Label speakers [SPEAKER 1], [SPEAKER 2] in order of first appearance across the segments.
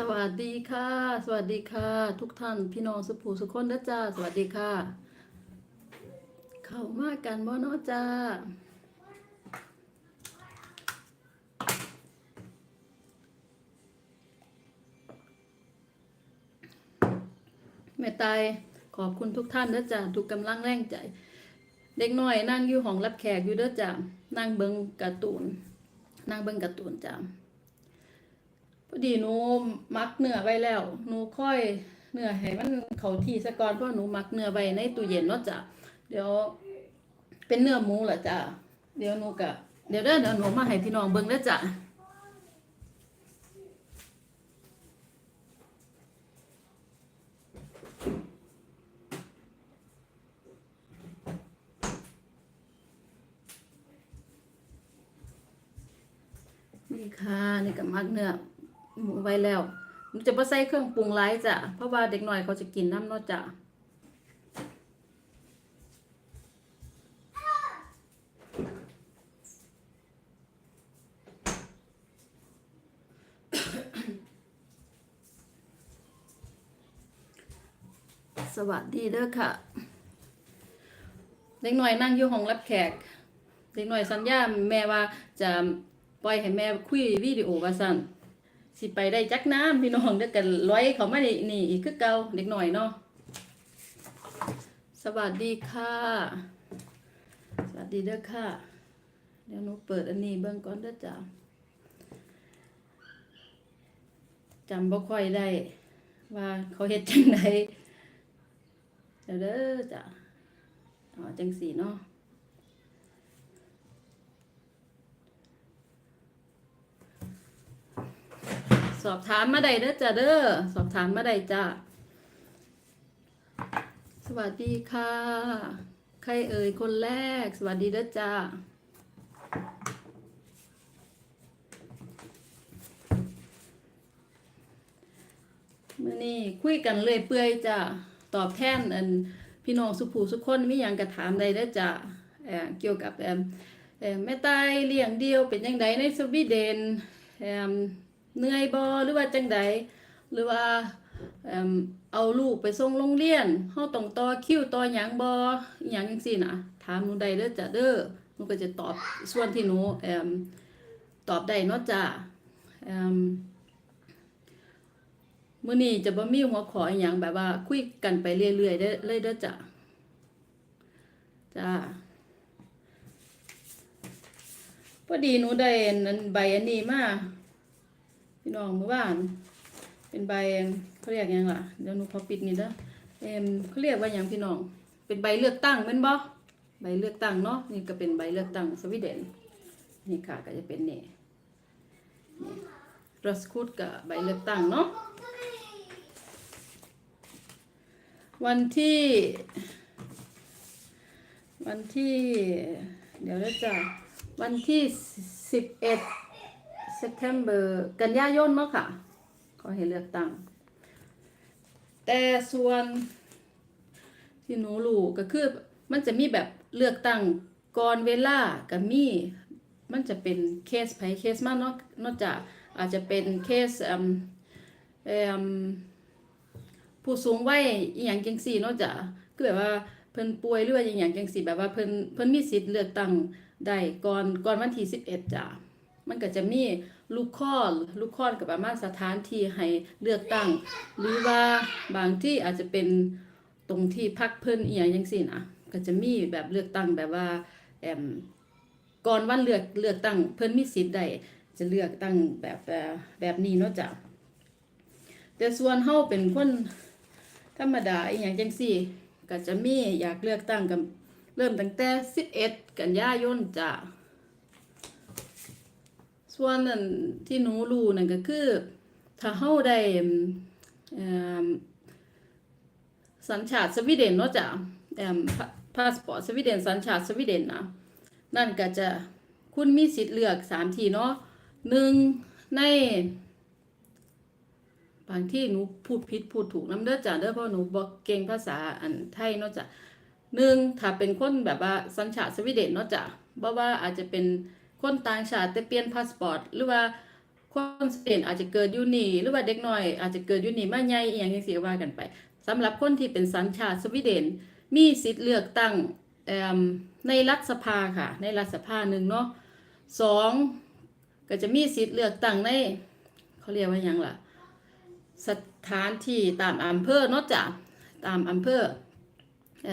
[SPEAKER 1] สวัสดีค่ะ สวัสดีค่ะ ทุกท่านพี่น้องสุภูสุคนนะจ้าสวัสดีค่ะ เข้ามากันบ่เนาะจ้าแม่ตายขอบคุณทุกท่านนะจ้าทุกกำลังแรงใจ เด็กน้อยนั่งอยู่ห้องรับแขกอยู่เด้อจ้านั่งเบิงการ์ตูน นั่งเบิงการ์ตูนจ้า ดีหนูมักเนื้อไว้แล้วหนูค่อยเนื้อให้มันเขาที่ซะก่อนเพราะหนูมักเนื้อไว้ในตู้เย็นเนาะจ้ะเดี๋ยวเป็นเนื้อหมูเหรอจ้ะเดี๋ยวหนูกะเดี๋ยวเด้อเดี๋ยวหนูมาให้พี่น้องเบิ่งเด้อจ้ะนี่ค่ะนี่ก็มักเนื้อ ไว้แล้วหนูจะบ่ใส่เครื่องปรุงหลายจ้ะเพราะว่าเด็กหน้อยเขาจะกินน้ำเนาะจ้ะสวัสดีเด้อค่ะ เด็กหน้อยนั่งอยู่ห้องรับแขก เด็กหน้อยสัญญาแม่ว่าจะปล่อยให้แม่คุยวิดีโอว่าซั่น สิไปได้จักน้ำพี่น้องเด้อกันร้อยเขามานี่นี่อีกคือเก่าเด็กหน้อยเนาะสวัสดีค่ะ สวัสดีเด้อค่ะ เดี๋ยวหนูเปิดอันนี้เบิ่งก่อนเด้อจ้ะจำบ่ค่อยได้ ว่าเขาเฮ็ดจังไดเดี๋ยวเด้อจ้ะอ๋อจังสีเนาะ สอบถามมาได้เด้อจ้ะเด้อสอบถามมาได้จ้ะสวัสดีค่ะ ใครเอ่ยคนแรก สวัสดีเด้อจ้ามื่อนี้คุยกันเลยเปื่อยจ้ะตอบแทนอันพี่น้องสุภูสุคนมีหยังกระถามใดเด้อจ้ะเอ่อเกี่ยวกับเอ่อเอ่อแม่ตายเลี้ยงเดียวเป็นยังไงในสวีเดน เหนื่อยบ่หรือว่าจังใดหรือว่าเอิ่มเอาลูกไปส่งโรงเรียนเฮาต้องต่อคิวต่อหยังบอหยังจังซี่นะถามหนูได้เด้อจ้ะเด้อหนูก็จะตอบส่วนที่หนูเอิ่มตอบได้เนาะจ้ะเอิ่มมื้อนี้จะบ่มีหัวขออีหยังแบบว่า คุยกันไปเรื่อยๆเด้เลยเด้อจ้ะจ้าพอดีหนูได้อันใบอันนี้มา พี่น้องเมื่อวาน เป็นใบเขาเรียกยังล่ะเดี๋ยวหนูขอปิดนี่เด้อเอ็มเขาเรียกว่าหยังพี่น้อง เป็นใบเลือกตั้งแม่นบ่ใบเลือกตั้งเนาะนี่ก็เป็นใบเลือกตั้งสวีเดนนี่ค่ะก็จะเป็นนี่นี่รัสคูดกับใบเลือกตั้งเนาะวันที่ วันที่ เดี๋ยวแล้วจ้ะวันที่สิบเอ็ด September กันยายนเนาะค่ะก็ให้เลือกตั้ง แต่ส่วนที่หนูรู้ก็คือ มันจะมีแบบเลือกตั้งก่อนเวลากับมีมันจะเป็นเคสไผเคสมันเนาะนอกจากอาจจะเป็นเคสเผู้สูงวัยอีหยังจังซี่นาะจ้ะคือแบบว่าเพิ่นป่วยหรือว่าอหยังจังซี่แบบว่าเพิ่นเพิ่นมีสิทธิ์เลือกตั้งได้ก่อนก่อนวันที่11จ้ะ มันก็จะมีลูกค้อนลูกค้อนกับประมาณสถานที่ให้เลือกตั้ง หรือว่าบางที่อาจจะเป็นตรงที่พักเพิ่นอียังจังซี่นะก็จะมีแบบเลือกตั้งแบบว่าแอมก่อนวันเลือกเลือกตั้งเพิ่นมีสิทธิ์ได้จะเลือกตั้งแบบแบบแบบนี้เนาะจ้ะแต่ส่วนเฮาเป็นคนธรรมดาอีหยังจังซี่ ก็จะมีอยากเลือกตั้งกันเริ่มตั้งแต่ 11 กันยายนจ้ะ ส่วนนั้นที่หนูรู้นั่นก็คือ ถ้าเฮาได้สัญชาติสวีเดนเนาะจ้ะเอ่อพาสปอร์ตสวีเดนสัญชาติสวีเดนนะนั่นก็จะคุณมีสิทธิ์เลือกสามที่เนาะหนึ่งใน บางที่หนูพูดผิดพูดถูกน้ำเด้อจ้ะเด้อเพราะหนูบอกเก่งภาษาอันไทยเนาะจ้ะหนึ่งถ้าเป็นคนแบบว่าสัญชาติสวีเดนเนาะจ้ะเพราะว่าอาจจะเป็น คนต่างชาติแต่เปลี่ยนพาสปอร์ตหรือว่าคนสวีเดนอาจจะเกิดอยู่นี่ หรือว่าเด็กน้อย อาจจะเกิดอยู่นี่มาใหญ่อีหยังจังซี่ว่ากันไปสำหรับคนที่เป็นสัญชาติสวีเดน มีสิทธิ์เลือกตั้งในรัฐสภาค่ะ ในรัฐสภาหนึ่งเนาะสองก็จะมีสิทธิ์เลือกตั้งในเขาเรียกว่ายังล่ะ สถานที่ตามอำเภอเนาะจ้ะตามอำเภอเอ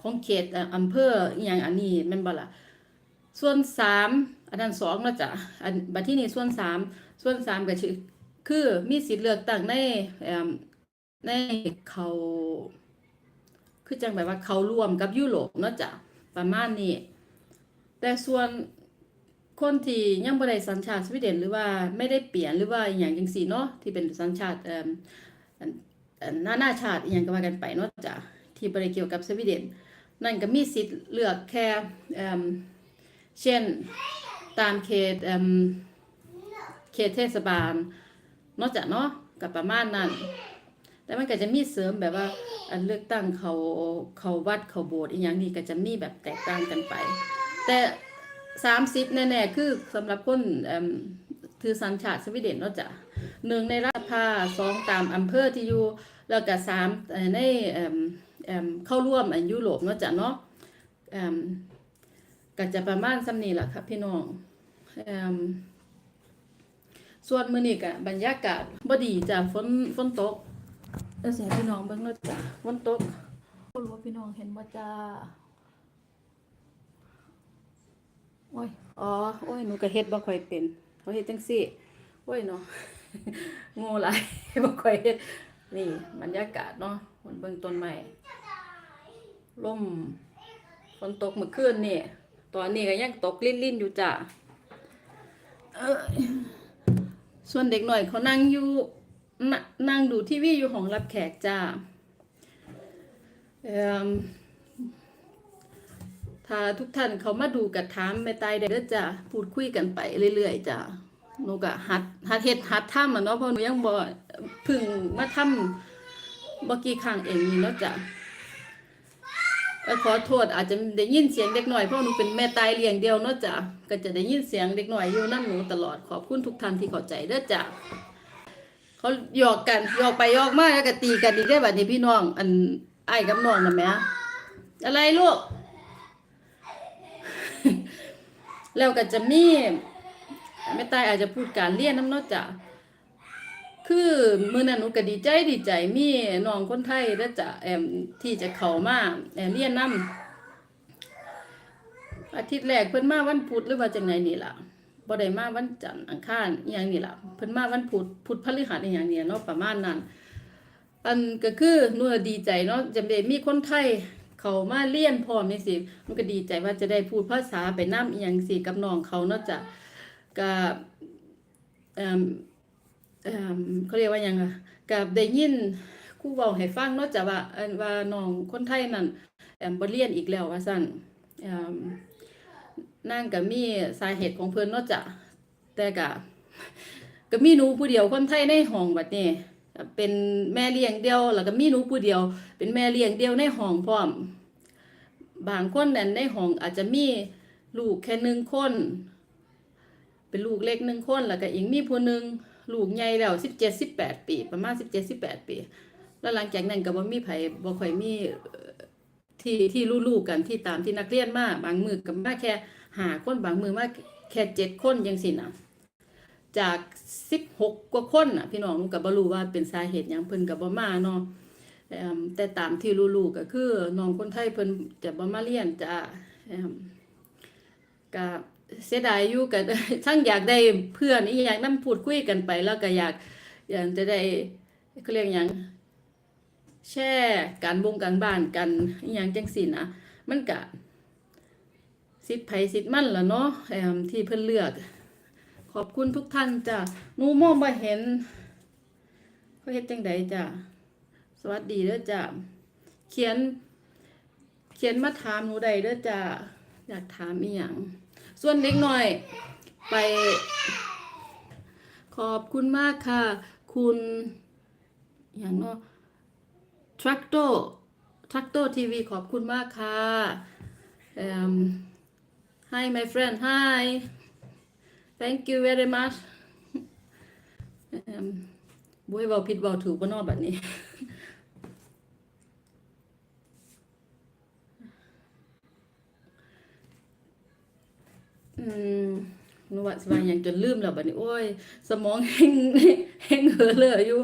[SPEAKER 1] ของเขตอำเภออย่างอันนี้แมันบ่ล่ะ ส่วนสามอันนั้นสองเนาะจ้ะอันบัดที่นี่ส่วนสามส่วนสามก็คือคือมีสิทธิ์เลือกตั้งในเอ่อในเขาคือจังแบบว่าเขาร่วมกับยุโรปเนาะจ้ะประมาณนี้ แต่ส่วนคนที่ยังบ่ได้สัญชาติสวีเดนหรือว่าไม่ได้เปลี่ยนหรือว่าอย่างจังซี่เนาะที่เป็นสัญชาติเอ่ออันอันนานาชาติอหยังก็ว่ากันไปเนาะจ้ะที่บ่ได้เกี่ยวกับสวีเดนนั่นก็มีสิทธิ์เลือกแค่ เช่นตามเขตเอ่อเขตเทศบาลนาะจ้ะเนาะก็ประมาณนั้น แต่มันก็จะมีเสริมแบบว่าอันเลือกตั้งเขาเขาวัดเขาโบสถ์อีหยังนี่ก็จะมีแบบแตกต่างกันไป แต่สามสิบแน่ๆ คือสำหรับคนเอิ่มถือสัญชาติสวีเดนเนาะจ้ะหนึ่งในรัฐสภาสองตามอำเภอที่อยู่แล้วก็สามในเข้าร่วมอยุโรปเนาะจ้ะเนาะ ก็จะประมาณสำนี้แหละครับพี่น้องอส่วนมื้อนี้ก็บรรยากาศบ่ดีจ้ะฝนฝนตกเออเสียพี่น้องเบิ่งเนาะจ้ะฝนตกบ่รู้ว่าพี่น้องเห็นบ่จ้าโอ้ย อ๋อ โอ้ย หนูก็เฮ็ดบ่ค่อยเป็นเขาเฮ็ดจังซี่ โอ้ยเนาะโง่หลายบ่ค่อยเฮ็ด นี่บรรยากาศเนาะมันเบิ่งต้นไม้ลมฝนตกเมื่อคืนนี่ ตอนนี้ก็ยังตกลิ่นๆอยู่จ้ะเอ้ยส่วนเด็กหน่อยเขานั่งอยู่นนั่งดูทีวีอยู่ห้องรับแขกจ้าถ้าทุกท่านเขามาดูกับถามแม่ตายได้เด้อจ้ะพูดคุยกันไปเรื่อยๆจ้ะหนูก็หัดหัดเฮ็ดหัดทำอะเนาะเพราะหนูยังบ่พึ่งมาทำบ่กี่ครั้งเองนี่เนาะจ้ะ เอ่อขอโทษอาจจะได้ยินเสียงเด็กหน้อยเพราะหนูเป็นแม่ตายเลี้ยงเดียวเนาะจ้ะก็จะได้ยินเสียงเด็กหน้อยอยู่นำหนูตลอดขอบคุณทุกท่านที่เข้าใจเด้อจ้ะเขาหยอกกันหยอกไปหยอกมาแล้วก็ตีกันอีกได้บัดนี้พี่น้อง อันไอ้กับน้องนะแหมอะไรลูก แล้วก็จะมีแม่ตายอาจจะพูดการเรียนน้ำเนอกจาก คือมื้อนั้นหนูก็ดีใจดีใจมีน้องคนไทยแล้วจะแอมที่จะเข้ามาแอมเรียนนํอาทิตย์แรกเพิ่นมาวันพุธหรือว่าจังไดนี่ล่ะบ่ได้มาวันจันทร์อังคารอีหยังนี่ล่ะเพิ่นมาวันพุธพุธพฤหัสอีหยังนี่เนาะประมาณนั้น อันก็คือหนูดีใจเนาะจะได้มีคนไทยเขามาเรียนพร้อมนี่สิมันก็ดีใจว่าจะได้พูดภาษาไปนำอีหยังสิกับน้องเขาเนาะจ้ะก็เอ่อ เขาเรียกว่ายังอะก็ได้ยินครูเว้าให้ฟังนาะจ้ะว่าว่าน้องคนไทยนั่นเอ่อบ่เรียนอีกแล้วว่าซั่นเอ่งก็มีสาเหตุของเพิ่อนนาะจ้ะแต่ก็ก็มีหนูผู้เดียวคนไทยในห้องบัดนี้เป็นแม่เลี้ยงเดียว แล้วก็มีหนูผู้เดียว เป็นแม่เลี้ยงเดียวในห้องพร้อม บางคนนั้นในห้องอาจจะมีลูกแค่หนึ่งคน เป็นลูกเล็กหนึ่งคน แล้วก็อีกมีผู้หนึ่ง ลูกใหญ่แล้วสิบเจ็ดสิบแปดปี ประมาณสิบเจ็ดสิบแปดปี แล้วหลังจากนั้นก็บ่มีไผบ่ค่อยมี่ที่ที่รู้ๆกันที่ตามที่นักเรียนมาบางมือก็มาแค่หาคนบางมือมาแค่เจ็ดคนจังซี่นะจากสิบหกกว่าคนน่ะพี่น้องก็บ่รู้ว่าเป็นสาเหตุยังเพิ่นก็บ่มาเนาะแต่ตามที่รู้ๆก็คือน้องคนไทยเพิ่นจะบ่มาเรียนจะเอิ่มก็ เสียดายอยู่ก็ทั้งอยากได้เพื่อนอีหยังนำพูดคุยกันไป แล้วก็อยากอยากจะได้เขาเรียกหยังแชร์การบงการบ้านกันอีหยังจังซี่นะมันก็สิทธิ์ไผสิทธิ์มั่นล่ะเนาะที่เพิ่นเลือก ขอบคุณทุกท่านจ้ะหนูมองมาเห็นเขาเฮ็ดจังใดจ้ะสวัสดีเด้อจ้ะเขียน เขียนมาถามหนูได้เด้อจ้ะอยากถามอีหยัง ส่วนเด็กหน่อย ไป ขอบคุณมากค่ะ คุณอย่างเนาะ Tractor Tractor TV ขอบคุณมากค่ะเอิ่ม Hi my friend Hi Thank you very much เอิ่มบุ้ยเบาผิดเบาถูกบ่เนอแบบนี้ อืมหนูว่าสิว่าหยังจนลืมแล้วบัดนี้โอ้ย สมองแห้งแห้งเห่อเลยอยู่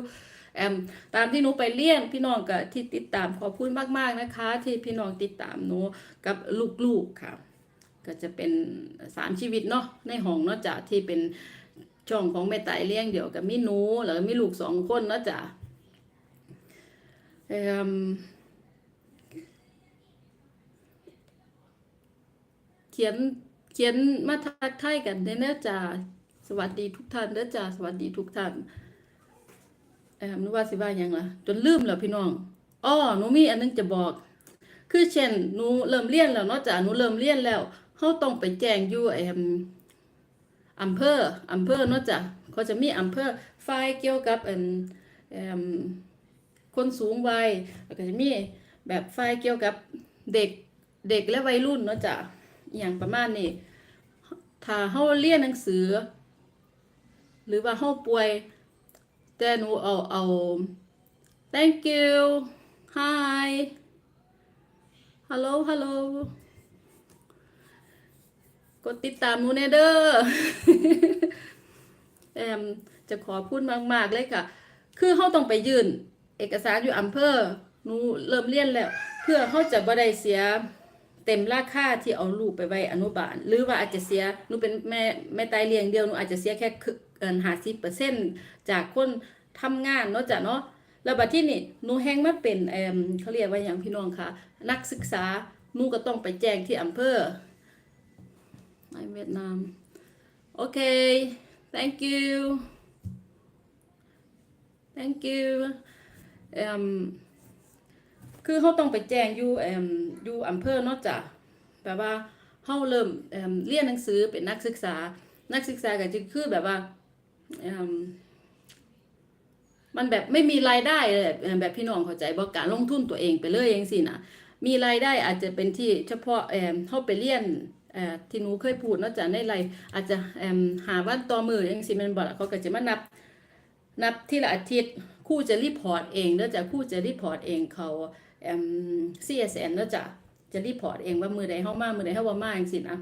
[SPEAKER 1] แอมตามที่หนูไปเรียนพี่น้องก็ที่ติดตามขอบคุณมากๆนะคะ ที่พี่น้องติดตามหนูกับลูกๆค่ะ ก็จะเป็นสามชีวิตเนาะในห้องเนาะจ้ะที่เป็นช่องของแม่ไต่เลี้ยงเดี่ยวกับมีหนูแล้วก็มีลูกสองคนเนาะจ้ะเอิ่มเขียน เขียนมาทักทายกันเด้อเด้อจ้ะสวัสดีทุกท่านเด้อจ้ะสวัสดีทุกท่านเออหนูว่าสิว่ายังล่ะจนลืมแล้วพี่น้องอ้อหนูมีอันนึงจะบอก คือเช่นหนูเริ่มเรียนแล้วเนาะจ้ะหนูเริ่มเรียนแล้วเขาต้องไปแจ้งอยู่ไอ้อำเภออำเภอเนาะจ้ะเขาจะมีอำเภอฝ่ายเกี่ยวกับอันเอมคนสูงวัยแล้วก็จะมีแบบฝ่ายเกี่ยวกับเด็กเด็กและวัยรุ่นเนาะจ้ะ อย่างประมาณนี้ถ้าเฮาเรียนหนังสือ หรือว่าเฮาป่วย แต่หนูเอาเอา thank you hi ฮัลโหลฮัลโหลกดติดตามหนูแน่เด้อแอมจะขอพูดมาก ๆ เลยค่ะ คือเขาต้องไปยื่น เอกสารอยู่อำเภอหนูเริ่มเรียนแล้ว เพื่อเขาจะบ่ได้เสีย เต็มราคาที่เอาลูกไปไว้อนุบาล หรือว่าอาจจะเสียหนูเป็นแม่แม่ตายเลี้ยงเดียวหนูอาจจะเสียแค่คือเกินห้าสิบเปอร์เซ็นจากคนทำงานเนาะจ้ะเนาะแล้วบัดที่นี่หนูแฮงมาเป็นเอมเขาเรียกว่าอย่างพี่น้องค่ะนักศึกษาหนูก็ต้องไปแจ้งที่อำเภอในเวียดนามโอเค thank you thank you เอ่ม คือเขาต้องไปแจ้งอยู่เอ่มอยู่อำเภอเนาะจ้ะแปลว่าเขาเริ่มเอ่มเรียนหนังสือเป็นนักศึกษา นักศึกษาก็จะคือแบบว่าเอ่มมันแบบไม่มีรายได้เลยแบบแบบพี่น้องเข้าใจบอกการลงทุนตัวเองไปเลยยังสินะมีรายได้อาจจะเป็นที่เฉพาะเอ่อเข้าไปเรียนเอ่อที่หนูเคยพูดเนอกจากในไรอาจจะเอ่มหาวันต่อมือยังสิมันบอกเขาก็จะมานับนับทีละอาทิตย์คู่จะรีพอร์ตเองแล้วจะคู่จะรีพอร์ตเองเขา เอ่ม CSN แล้วจะจะรีพอร์ตเองว่ามือใดเข้ามามือใดเข้าว่ามาอย่างสินะ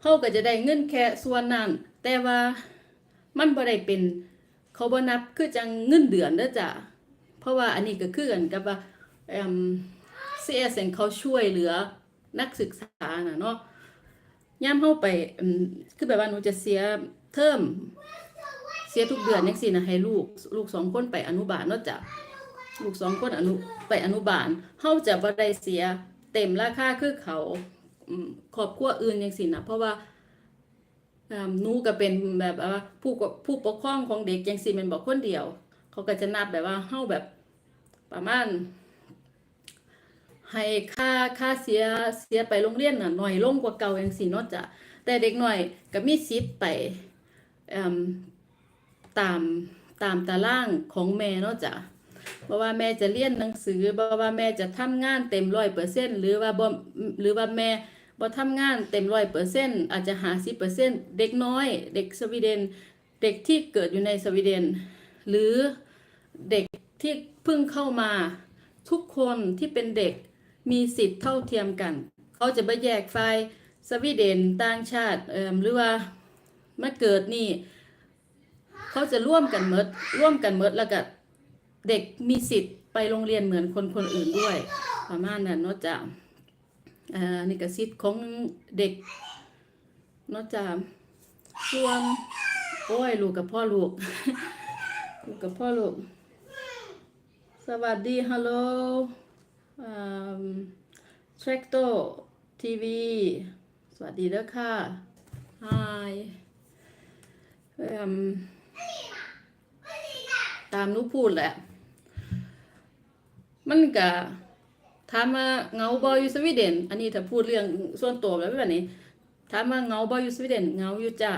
[SPEAKER 1] เขาก็จะได้เงินแค่ส่วนนั้น แต่ว่ามันบ่ได้เป็นเขาบ่นับคือจังเงินเดือนเด้อจ้ะเพราะว่าอันนี้ก็คือกันกับว่าเอ่ม CSN เขาช่วยเหลือนักศึกษาน่ะเนาะย่ามเฮาไปคือแบบว่าหนูจะเสียเทอมเสียทุกเดือนจังซี่นะให้ลูกลูกสองคนไปอนุบาลเนาะจ้ะ ลูกสองคนอนุไปอนุบาลเฮาจะบ่ได้เสียเต็มราคาคือเขาอืมครอบครัวอื่นจังซี่นะเพราะว่าหนูก็เป็นแบบว่าผู้ผู้ปกครองของเด็กยังสิแมันบอกคนเดียว เขาก็จะนับแบบว่าเฮาแบบประมาณให้ค่าค่าเสียเสียไปโรงเรียนน่ะหน่อยลงกว่าเก่าอย่างสิเนาะจ้ะแต่เด็กหน่อยก็มีสิทธิ์ไปตามตามตารางของแม่เนาะจ้ะ เพราะว่าแม่จะเรียนหนังสือเพราะว่าแม่จะทำงานเต็มร้อยเปอร์เซ็นต์หรือว่าบ่หรือว่าแม่บ่ทำงานเต็มร้อยเปอร์เซ็นต์อาจจะหาสิเปอร์เซ็นต์เด็กน้อย เด็กสวีเดน เด็กที่เกิดอยู่ในสวีเดน หรือเด็กที่เพิ่งเข้ามา ทุกคนที่เป็นเด็กมีสิทธิ์เท่าเทียมกัน เขาจะไปแยกฝ่ายสวีเดนต่างชาติเอ่มหรือว่ามาเกิดนี่ เขาจะร่วมกันเมดร่วมกันเมดแล้วก็ เด็กมีสิทธิ์ไปโรงเรียนเหมือนคนคนอื่นด้วย ประมาณนั้นนาะจ้ะอ่านี่ก็สิทธิ์ของเด็กนอกจากส่วนโอ้ยลูกกับพ่อลูกลูกกับพ่อลูก สวัสดีฮัลโหลอ่าทร a กโตทีวี สวัสดีเด้อค่ะ Hi เอิ่มตามนูพูดแหละ มันก็ถามว่าเงาบอยู่สวีเดน อันนี้ถ้าพูดเรื่องส่วนตัวแล้วแบบนี้ถามว่าเงาบอยู่สวีเดนเงาอยู่จ้า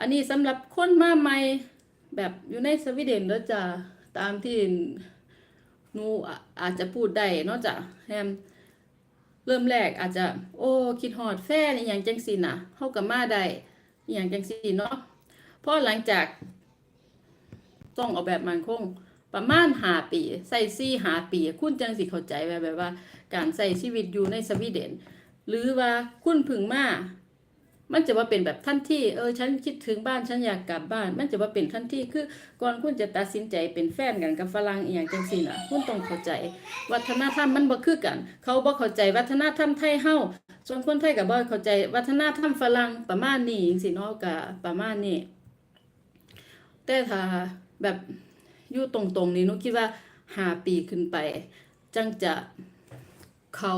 [SPEAKER 1] อันนี้สำหรับคนมาใหม่แบบอยู่ในสวีเดนแล้วจ้าตามที่หนูอาจจะพูดได้นาะจ้ะแฮมเริ่มแรกอาจจะ โอ้คิดฮอดแฟนอย่างจังสินะเฮากับมาได้อย่างจังสิเนาะพอหลังจากต้องออกแบบมันคง ประมาณหาปีใส่ซี่หาปี คุณจังสิเข้าใจว่าแบบว่า การใส่ชีวิตอยู่ในสวีเดน หรือว่าคุณพึงมามันจะว่าเป็นแบบทันที่เออฉันคิดถึงบ้านฉันอยากกลับบ้าน มันจะว่าเป็นทันที่คือก่อนคุณจะตัดสินใจเป็นแฟนกันกับฝรั่งอีหยังจังซี่น่ะ คุณต้องเข้าใจ วัฒนธรรมมันบ่คือกัน เขาบ่เข้าใจวัฒนธรรมไทยเฮาส่วนคนไทยก็บ่เข้าใจ วัฒนธรรมฝรั่งประมาณนี้จังซี่เนาะก็ประมาณนี้แต่ถ้าแบบ ยู่ตรงๆนี่หนูคิดว่าหาปีขึ้นไป จังจะเขา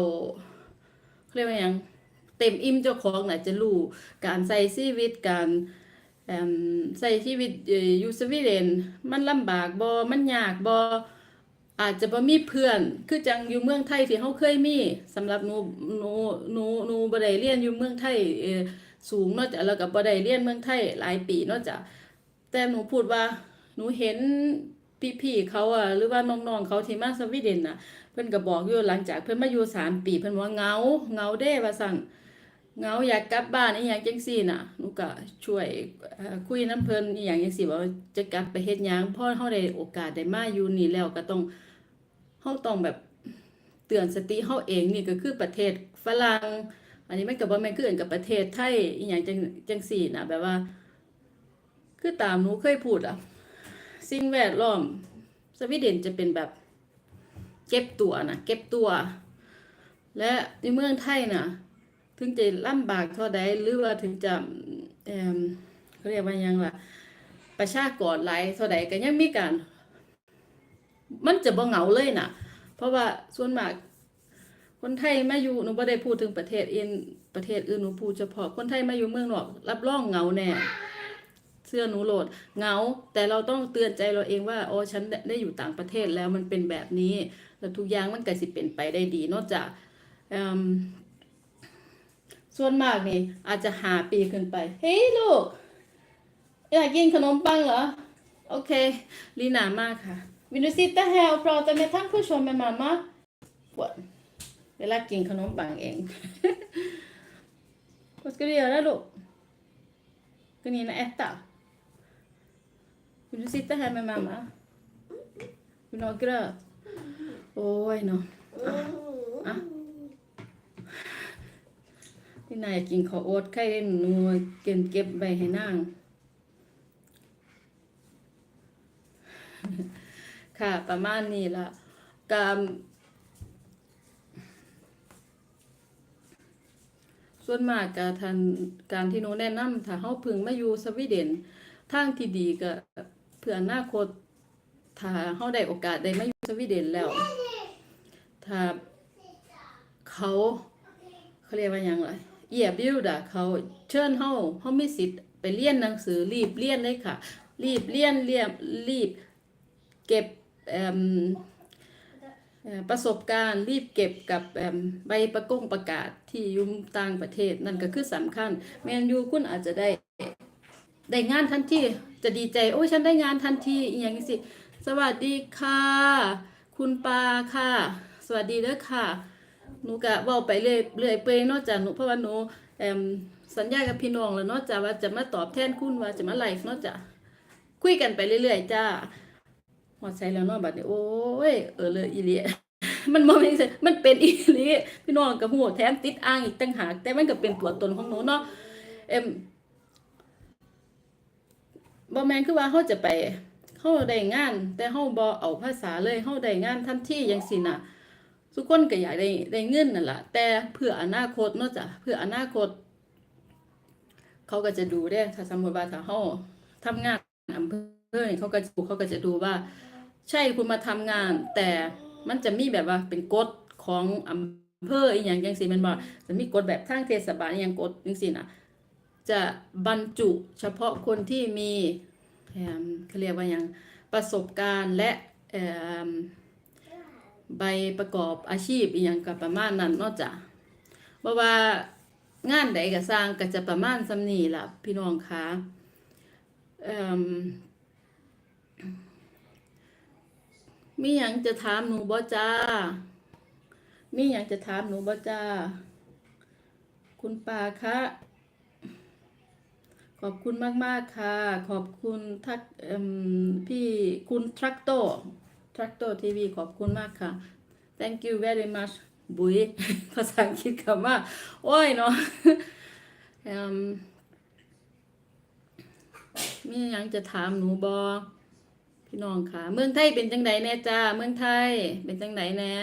[SPEAKER 1] เรียกว่ายังเต็มอิ่มเจ้าของน่ะจะรู้การใส่ชีวิตการใส่ชีวิตอยู่สวีเดนมันลำบากบ่มันยากบ่อาจจะบ่มีเพื่อน คือจังอยู่เมืองไทยที่เฮาเคยมีสำหรับหนูหนูหนูหนูบ่ได้เรียนอยู่เมืองไทยสูงเนาะจ้ะแล้วก็บ่ได้เรียนเมืองไทยหลายปีเนาะจ้ะแต่หนูพูดว่าหนูเห็น พี่ๆเขาอะหรือว่าน้องๆเขาที่มาสวีเดนน่ะ เพิ่นก็บอกอยู่หลังจากเพิ่นมาอยู่สามปีเพิ่นว่าเงาเงาเด้ว่าซั่นเงาอยากกลับบ้านอีหยังจังซี่น่ะหนูก็ช่วยคุยน้ำเพิ่นอีหยังจังซี่ว่าจะกลับไปเฮ็ดหยังพ่อเฮาได้โอกาสได้มาอยู่นี่แล้วก็ต้องเฮาต้องแบบเตือนสติเฮาเองนี่ก็คือประเทศฝรั่งอันนี้มันก็บ่แม่นคือกันกับประเทศไทยอีหยังจังจังซี่น่ะแบบว่า คือตามหนูเคยพูดอะ สิ่งแวดล้อม สวีเดนจะเป็นแบบเก็บตัวนะเก็บตัว และในเมืองไทยนะถึงจะลำบากเท่าใดหรือว่าถึงจะเอ่มเขาเรียกว่ายังล่ะประชากรหลายเท่าใดก็ยังมีการ มันจะบ่เหงาเลยนะเพราะว่าส่วนมาก คนไทยมาอยู่หนูบ่ได้พูดถึงประเทศอื่นประเทศอื่นหนูพูดเฉพาะคนไทยมาอยู่เมืองนอก รับรองเหงาแน่ เสื้อหนูโหลดเงา แต่เราต้องเตือนใจเราเองว่าโอ้ฉันได้ได้อยู่ต่างประเทศแล้วมันเป็นแบบนี้แล้วทุกอย่างมันก็สิเป็นไปได้ดี นอกจากส่วนมากนี่อาจจะหาปีขึ้นไป เฮ้ยลูก อยากกินขนมปังเหรอ โอเค ลีนามากค่ะวินุสิตาแฮลปรอจะไม่ทั้งผู้ชมแม่มามาปวดเวลากินขนมปังเอง Vad ska du göra då? Ska ni gärna äta? Vill du sitta här med mamma? Vill du ha gröt? Oj, nå. Ah. Ah. ที่นายกินข้าวโอ๊ตไข่หนูเก็บเก็บไว้ให้นางค่ะ ประมาณนี้ละการส่วนมากการทันการที่หนูแนะนำถ้าเฮาพึ่งมาอยู่สวีเดนทางที่ดีก็ พื่ออนาคตถ้าเฮาได้โอกาสได้มาอยู่สวีเดนแล้ว ถ้าเขาเขาเรียกว่าหยังไงเอียบิวดะเขาเชิญเฮาเฮามีสิทธิ์ไปเรียนหนังสือรีบเรียนเลยค่ะ รีบเรียนเรียบรีบเก็บประสบการณ์รีบเก็บกับใบประกงประกาศที่ยุ่ต่างประเทศนั่นก็คือสำคัญ แมนยูคุณอาจจะได้ ได้งานทันทีจะดีใจ โอ้ยฉันได้งานทันทีอย่างนี้สิ สวัสดีค่ะ คุณปาค่ะ สวัสดีเด้อค่ะ หนูกะเว้าไปเรื่อยเรื่อยเปื่อยเนอกจากหนูเพราะว่าหนูแอมสัญญากับพี่น้องแล้วเนอกจากว่าจะมาตอบแทนคุณว่าจะมาไลฟ์เนอกจากคุยกันไปเรื่อยๆจ้าหอดใส่แล้วเนาะบัดนี้โอ้ยเออเลยอีเลีย มันบ่แม่นสิมันเป็นอีหลีพี่น้องกับหูแถมติดอ้างอีกต่างหากแต่มันก็เป็นตัวตนของหนูเนาะเอ็ม บ่แมนคือว่าเฮาจะไปเฮาได้งาน แต่เฮาบ่เอาภาษาเลยเฮาได้งานทันทีจังซี่น่ะทุกคนก็อยากได้ได้เงินนั่นแหละแต่เพื่ออนาคตเนาะจ้ะเพื่ออนาคต เขาก็จะดูได้ถ้าสมมติว่าถ้าเฮาทำงานอำเภอเขาก็จะดูเขาก็จะดูว่า ใช่คุณมาทำงาน แต่มันจะมีแบบว่าเป็นกฎของอำเภออีหยังจังซี่ม่นบ่จะมีกฎแบบทางเทศบาลอีหยังกฎจังซี่น่ะ จะบรรจุเฉพาะคนที่มีเขาเรียกว่าอย่างประสบการณ์และใบประกอบอาชีพอีกอย่างกับประมาณนั้นนอกจากเพราะว่างานใดก็สร้างก็จะประมาณสำนีล่ะพี่น้องคะเอิ่มมีหยังจะถามหนูบ่จ้า มีหยังจะถามหนูบ่จ้า คุณปาคะ ขอบคุณมาก ๆ ค่ะ ขอบคุณทักพี่คุณทรัคโตทรัคโตทีวีขอบคุณมากค่ะ thank you very much บุยภาษาอังกฤษคำว่า โอ้ยเนาะมียังจะถามหนูบอพี่น้องค่ะ เมืองไทยเป็นจังไดแน่จ้า เมืองไทยเป็นจังไดแน่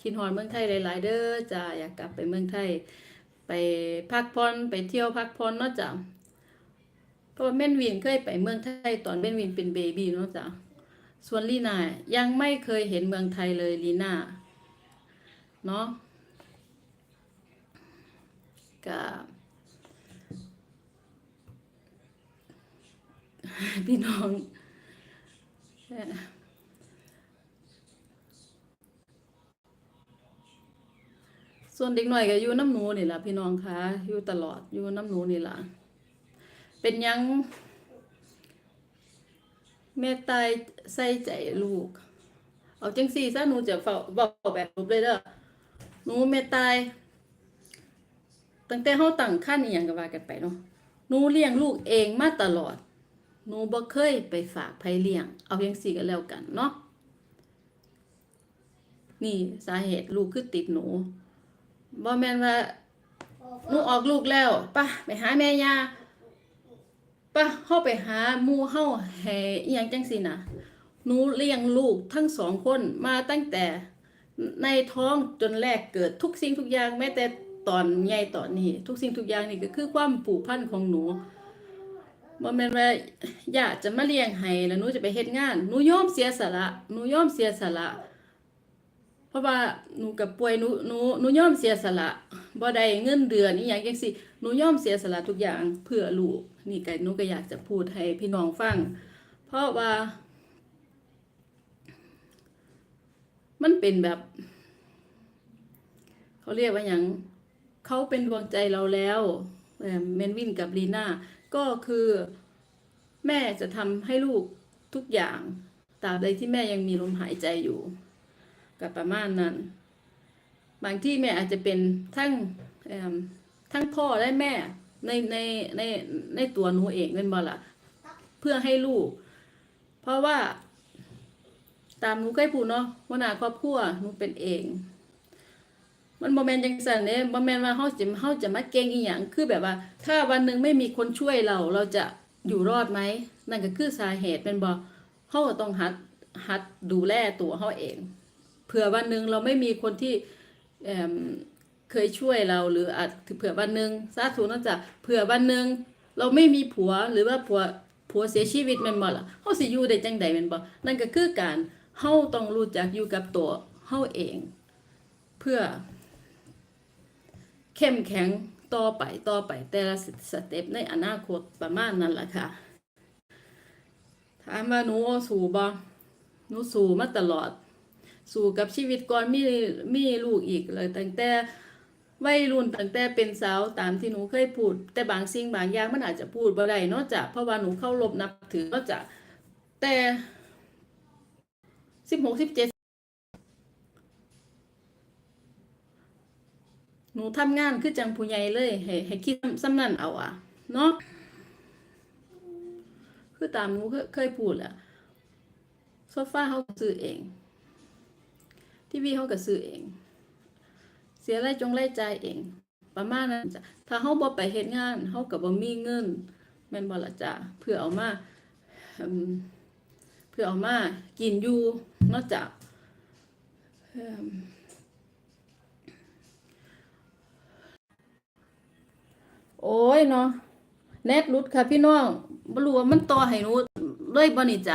[SPEAKER 1] คิดฮอดเมืองไทยหลาย ๆ เด้อจ้าอยากกลับไปเมืองไทย ไปพักผ่อนไปเที่ยวพักผ่อนเนาะจ้ะเพราะแม่นวินเคยไปเมืองไทยตอนแม่นวินเป็นเบบีเนาะจ้ะส่วนลีน่ายังไม่เคยเห็นเมืองไทยเลยลีน่าเนาะก็พี่น้องเอ่อ ส่วนเด็กหน่อยก็อยู่น้ำหนูนี่แหละพี่น้องคะอยู่ตลอดอยู่น้ำหนูนี่แหละเป็นยังแม่ตายใส่ใจลูก เอาจังสี่ซะหนูจะเฝ้าเว้าแบบรูปเลยเด้อหนูแม่ตายตั้งแต่เฮาตั้งครรภ์อีหยังก็ว่ากันไปเนาะหนูเลี้ยงลูกเองมาตลอดหนูบ่เคยไปฝากไผเลี้ยง เอาจังสี่ก็แล้วกันเนาะนี่สาเหตุลูกคือติดหนู บ่แม่นว่าหนูออกลูกแล้วปะไปหาแม่ย่าปะเฮาไปหาหมู่เฮาให้อีหยังจังซี่น่ะหนูเลี้ยงลูกทั้งสองคนมาตั้งแต่ในท้องจนแรกเกิดทุกสิ่งทุกอย่างแม้แต่ตอนใหญ่ตอนนี้ ทุกสิ่งทุกอย่างนี่ก็คือความผูกพันของหนูบ่แม่นว่าอยากจะมาเลี้ยงให้แล้วหนูจะไปเฮ็ดงานหนูยอมเสียสละหนูยอมเสียสละ เพราะว่าหนูกับป่วยหนูหนูหนูยอมเสียสละบ่ได้เงินเดือนอีหยังจังซี่หนูยอมเสียสละทุกอย่างเพื่อลูกนี่ก็หนูก็อยากจะพูดให้พี่น้องฟัง เพราะว่า มันเป็นแบบ เขาเรียกว่าอย่างเขาเป็นดวงใจเราแล้วเอ่อเมนวินกับลีน่าก็คือแม่จะทำให้ลูกทุกอย่างตราบใดที่แม่ยังมีลมหายใจอยู่ กับประมาณนั้น บางที่แม่อาจจะเป็นทั้งทั้งพ่อและแม่ในในในในตัวหนูเองเป็นบ่ล่ะเพื่อให้ลูก เพราะว่า ตามหนูเคยพูดเนาะว่าหน้าครอบครัวหนูเป็นเอง มันบ่แม่นจังซั่นเด้บ่แม่นว่าเฮาสิเฮาจะมาเก่งอีหยังคือแบบว่า ถ้าวันหนึ่งไม่มีคนช่วยเราเราจะอยู่รอดไหมนั่นก็คือสาเหตุเป็นบ่เฮาต้องหัดหัดดูแลตัวเฮาเอง ผื่อวันหนึ่งเราไม่มีคนที่เเคยช่วยเราหรืออาจเผื่อวันหนึ่งสาธุนะจ๊ะเผื่อวันหนึ่งเราไม่มีผัวหรือว่าผัวผัวเสียชีวิตม่นบ่ล่ะเฮาสิอยู่ได้จังใดแม่นบ่นั่นก็คือการเฮาต้องรู้จักอยู่กับตัวเฮาเอง เพื่อ เข้มแข็งต่อไปต่อไปแต่ละสเต็ปในอนาคตประมาณนั้นล่ะค่ะถามว่าหนูสู้บ่หนูสู้มาตลอด สู่กับชีวิตก่อนมีมีลูกอีกเลยตั้งแต่วัยรุ่นตั้งแต่เป็นสาวตามที่หนูเคยพูด แต่บางสิ่งบางอย่างมันอาจจะพูดบ่ได้นอกจากเพราะว่าหนูเข้ารบนับถือนอกจากแต่สิบหกสิบเจ็ดหนูทำงานคือจังผู้ใหญ่เลยให้ให้คิดซ้ำนั่นเอาอะเนาะคือตามหนูเคยพูดแหละโซฟาเขาซื้อเอง ทีวีเขาก็ซื้อเอง เสียรายจงรายจ่ายเอง ประมาณนั้นจ้ะถ้าเขาบ่ไปเฮ็ดงานเขาก็บ่มีเงินแม่นบ่ล่ะจ้ะเพื่อเอามาเพื่อเอามากินอยู่นอกจากโอ้ยเนาะเน็ตหลุดค่ะพี่น้องบ่รู้ว่ามันต่อให้หนูเลยบ่นี่จ้ะ